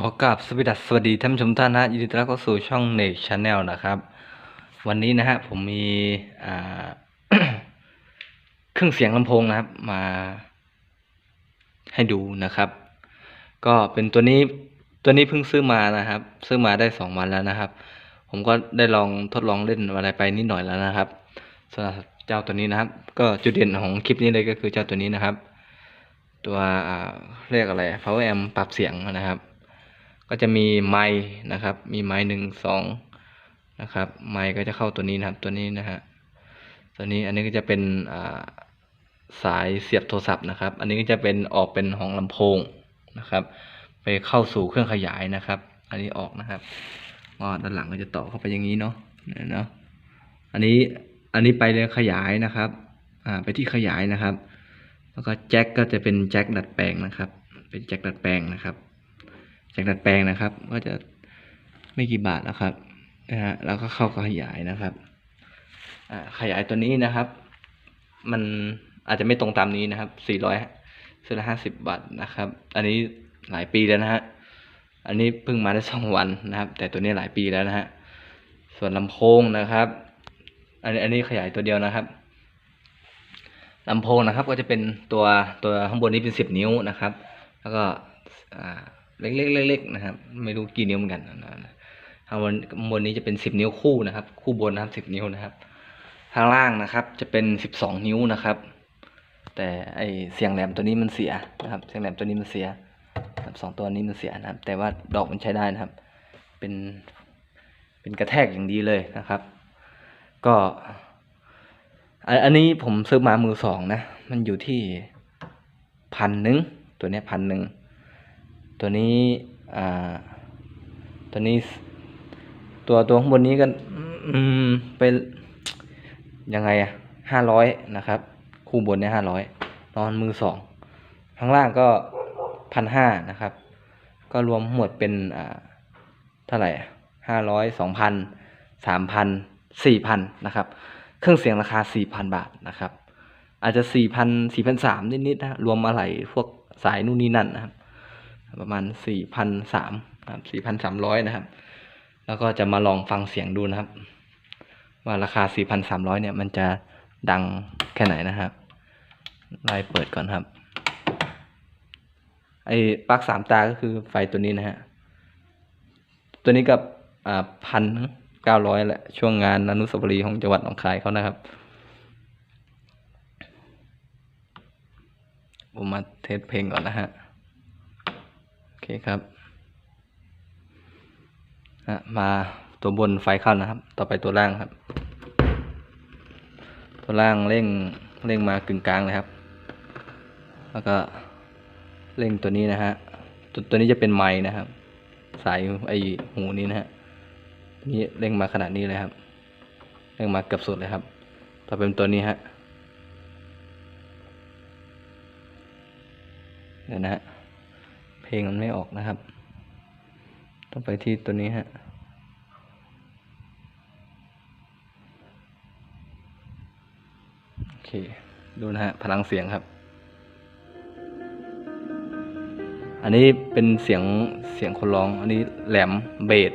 ขอกราบสวัสดีท่านชมท่านนะยินดีต้อนรับเข้าสู่ช่องเนกชาแนลนะครับ วันนี้นะฮะผมมีเครื่องเสียงลำโพงนะครับ มาให้ดูนะครับ ก็เป็นตัวนี้ตัวนี้เพิ่งซื้อมานะครับ ซื้อมาได้สองวันแล้วนะครับ ผมก็ได้ลองทดลองเล่นอะไรไปนิดหน่อยแล้วนะครับสำหรับเจ้าตัวนี้นะครับ ก็จุดเด่นของคลิปนี้เลยก็คือเจ้าตัวนี้นะครับ ตัวเรียกอะไร power amp ปรับเสียงนะครับ ก็จะมีไมค์นะครับ มีไมค์หนึ่งสองนะครับ ไมค์ก็จะเข้าตัวนี้นะครับ ตัวนี้นะฮะ ตัวนี้อันนี้ก็จะเป็นสายเสียบโทรศัพท์นะครับ อันนี้ก็จะเป็นออกเป็นของลำโพงนะครับ ไปเข้าสู่เครื่องขยายนะครับ อันนี้ออกนะครับก็ด้านหลังก็จะต่อเข้าไปอย่างนี้เนาะเนี่ยเนาะ อันนี้ อันนี้ไปเลยขยายนะครับ อ่า ไปที่ขยายนะครับ แล้วก็แจ็คก็จะเป็นแจ็คดัดแปลงนะครับ เป็นแจ็คดัดแปลงนะครับ จ็คดัดแปลงนะครับ ก็จะไม่กี่บาทนะครับนะฮะแล้วก็เข้าขยายนะครับขยายตัวนี้นะครับ มันอาจจะไม่ตรงตามนี้นะครับสี่ร้อยสี่ร้อยห้าสิบบาทนะครับ อันนี้หลายปีแล้วนะฮะอันนี้เพิ่งมาได้สองวันนะครับ แต่ตัวนี้หลายปีแล้วนะฮะส่วนลำโพงนะครับ อันนี้อันนี้ขยายตัวเดียวนะครับลำโพงนะครับ ก็จะเป็นตัวตัวข้างบนนี้เป็นสิบนิ้วนะครับ แล้วก็อ่า เล็กๆเล็กๆนะครับ ไม่รู้กี่นิ้วเหมือนกันนะข้างบนข้างบนนี้จะเป็นสิบนิ้วคู่นะครับ คู่บนนะครับสิบนิ้วนะครับข้างล่างนะครับ จะเป็นสิบสองนิ้วนะครับ แต่ไอเสียงแหลมตัวนี้มันเสียนะครับ เสียงแหลมตัวนี้มันเสียสองตัวนี้มันเสียนะครับ แต่ว่าดอกมันใช้ได้นะครับ เป็นเป็นกระแทกอย่างดีเลยนะครับ ก็ อันนี้ผมซื้อมามือสองนะ มันอยู่ที่พันหนึ่งตัวนี้พันหนึ่ง ตัวนี้อ่าตัวนี้ ตัวตัวข้างบนนี้ก็อืมเป็นยังไงอะห้าร้อยนะครับ คู่บนเนี่ยห้าร้อยนอนมือสองข้างล่างก็พันห้านะครับ ก็รวมหมดเป็นอ่าเท่าไหร่ห้าร้อยสองพันสามพันสี่พันนะครับ เครื่องเสียงราคา4,000บาทนะครับ อาจจะ4,000 4,300นิดๆนะรวมอะไรพวกสายนู่นนี่นั่นนะครับ ประมาณ4,300ครับ4,300นะครับ แล้วก็จะมาลองฟังเสียงดูนะครับ ว่าราคา4,300เนี่ยมันจะดังแค่ไหนนะครับไล่เปิดก่อนครับ ไอ้ปลั๊กสามตาก็คือไฟตัวนี้นะฮะ ตัวนี้กับอ่าพันเก้าร้อยแหละ ช่วงงานอนุสาวรีย์ของจังหวัดหนองคายเขานะครับผมมาเทสเพลงก่อนนะฮะ เคครับฮะมาตัวบนไฟเข้านะครับ ต่อไปตัวล่างครับ ตัวล่างเร่งเร่งมากึ่งกลางเลยครับ แล้วก็เร่งตัวนี้นะฮะตัวตัวนี้จะเป็นไม้นะครับ สายไอหูนี้นะฮะนี่เร่งมาขนาดนี้เลยครับ เร่งมาเกือบสุดเลยครับ ต่อเป็นตัวนี้ฮะเดี๋ยวนะฮะ เพลงมันไม่ออกนะครับ ต้องไปที่ตัวนี้ฮะโอเค ดูนะฮะ พลังเสียงครับ อันนี้เป็นเสียงเสียงคนร้อง อันนี้แหลมเบส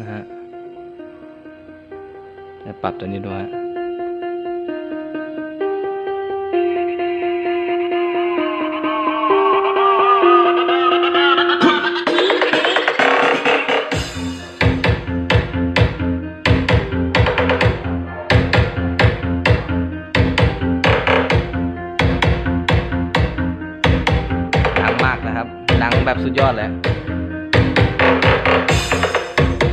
นะฮะจะปรับตัวนี้ด้วยฮะ แบบสุดยอดเลย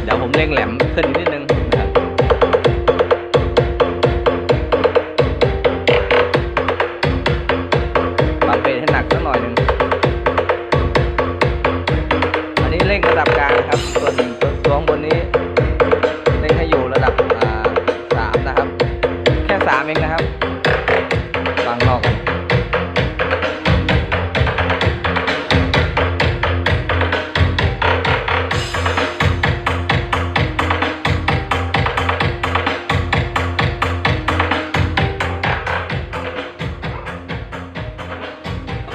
เดี๋ยวผมเร่งแหลมขึ้นนิดนึง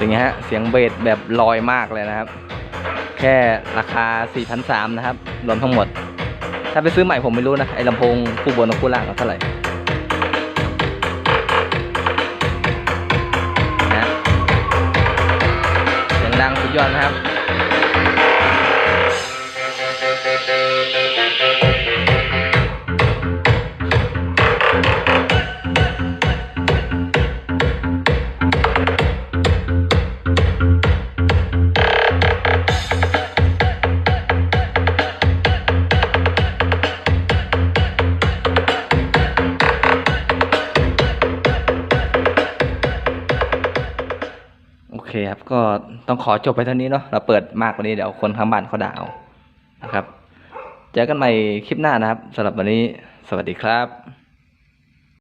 เป็นไงฮะ เสียงเบสแบบลอยมากเลยนะครับ แค่ราคา 4,300 นะครับ รวมทั้งหมด ถ้าไปซื้อใหม่ผมไม่รู้นะ ไอ้ลำโพงคู่บนกับคู่ล่างเอาเท่าไหร่นะเสียงดังสุดยอดนะครับ เคครับ ก็ต้องขอจบไปเท่านี้เนาะเราเปิดมากกว่านี้เดี๋ยวคนข้างบ้านเขาด่าเอานะครับ เจอกันใหม่คลิปหน้านะครับสำหรับวันนี้ สวัสดีครับ